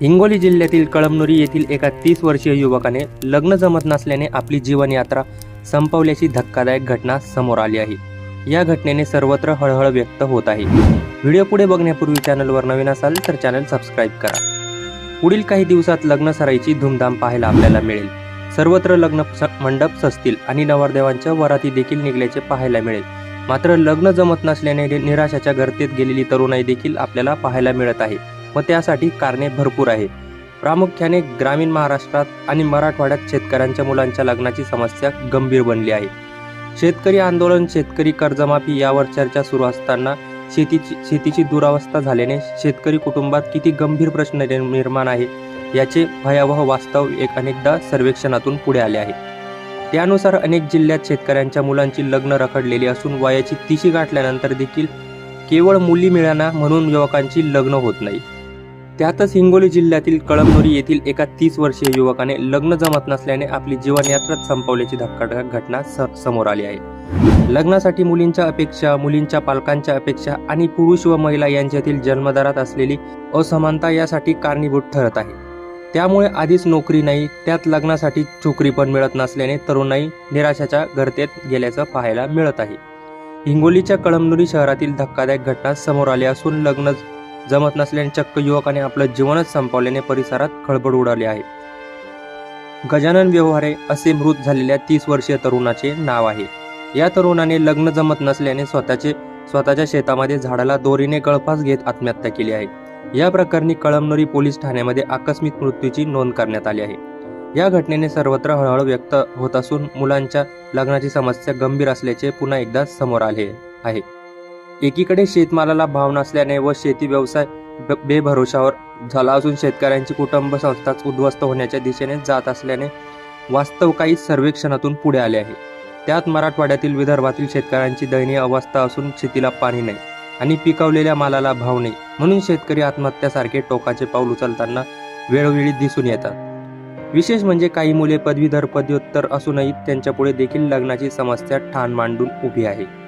हिंगोली जिल्ह्यातील कळमनुरी येथील एका तीस वर्षीय युवकाने लग्न जमत नसल्याने आपली जीवनयात्रा संपवल्याची धक्कादायक घटना समोर आली आहे. या घटनेने सर्वत्र हळहळ व्यक्त होत आहे. व्हिडिओ पुढे बघण्यापूर्वी चॅनलवर नवीन असाल तर चॅनल सबस्क्राईब करा. पुढील काही दिवसात लग्न सराईची धूमधाम पाहायला आपल्याला मिळेल. सर्वत्र लग्न मंडप सजतील आणि नवरदेवांच्या वराती देखील निघल्याचे पाहायला मिळेल. मात्र लग्न जमत नसल्याने निराशाच्या गर्तेत गेलेली तरुणाई देखील आपल्याला पाहायला मिळत आहे. व त्यासाठी कारणे भरपूर आहे प्रामुख्याने ग्रामीण महाराष्ट्रात आणि मराठवाड्यात शेतकऱ्यांच्या मुलांच्या लग्नाची समस्या गंभीर बनली आहे. शेतकरी आंदोलन शेतकरी कर्जमाफी यावर चर्चा सुरू असताना शेतीची शेतीची दुरावस्था झाल्याने शेतकरी कुटुंबात किती गंभीर प्रश्न निर्- निर्माण आहे याचे भयावह वास्तव एक अनेकदा सर्वेक्षणातून पुढे आले आहे. त्यानुसार अनेक जिल्ह्यात शेतकऱ्यांच्या मुलांची लग्न रखडलेली असून वयाची तिशी गाठल्यानंतर देखील केवळ मुली मिळाना म्हणून युवकांची लग्न होत नाही. त्यातच हिंगोली जिल्ह्यातील कळमनुरी येथील एका तीस वर्षीय युवकाने लग्न जमत नसल्याने आपली जीवनयात्राच संपवल्याची धक्कादायक घटना स- समोर आली आहे. लग्नासाठी मुलींच्या अपेक्षा मुलींच्या पालकांच्या अपेक्षा आणि पुरुष व महिला यांच्यातील जन्मदरात असलेली असमानता यासाठी कारणीभूत ठरत आहे. त्यामुळे आधीच नोकरी नाही त्यात लग्नासाठी छोकरी पण मिळत नसल्याने तरुणाई निराशाच्या गर्तेत गेल्याचं पाहायला मिळत आहे. हिंगोलीच्या कळमनुरी शहरातील धक्कादायक घटना समोर आली असून लग्न जमत नसल्याने चक्क युवकाने आपलं जीवनच संपवल्याने परिसरात खळबळ उडाली आहे. गजानन व्यवहारे असे मृत झालेल्या तीस वर्षीय तरुणाचे नाव आहे. या तरुणाने लग्न जमत नसल्याने स्वतःचे स्वतःच्या शेतामध्ये झाडाला दोरीने गळफास घेत आत्महत्या केली आहे. या प्रकरणी कळमनुरी पोलीस ठाण्यामध्ये आकस्मिक मृत्यूची नोंद करण्यात आली आहे. या घटनेने सर्वत्र हळहळ व्यक्त होत असून मुलांच्या लग्नाची समस्या गंभीर असल्याचे पुन्हा एकदा समोर आले आहे. एकीकडे शेतमालाला भाव नसल्याने व शेती व्यवसाय ब- बेभरोशावर झाला असून शेतकऱ्यांची कुटुंब संस्थाच उद्ध्वस्त होण्याच्या दिशेने जात असल्याने वास्तव काही सर्वेक्षणातून पुढे आले आहे. त्यात मराठवाड्यातील विदर्भातील शेतकऱ्यांची दयनीय अवस्था असून शेतीला पाणी नाही आणि पिकवलेल्या मालाला भाव नाही. म्हणून शेतकरी आत्महत्यासारखे टोकाचे पाऊल उचलताना वेळोवेळी दिसून येतात. विशेष म्हणजे काही मुले पदवीधर पदव्युत्तर असूनही त्यांच्यापुढे देखील लग्नाची समस्या ठाण मांडून उभी आहे.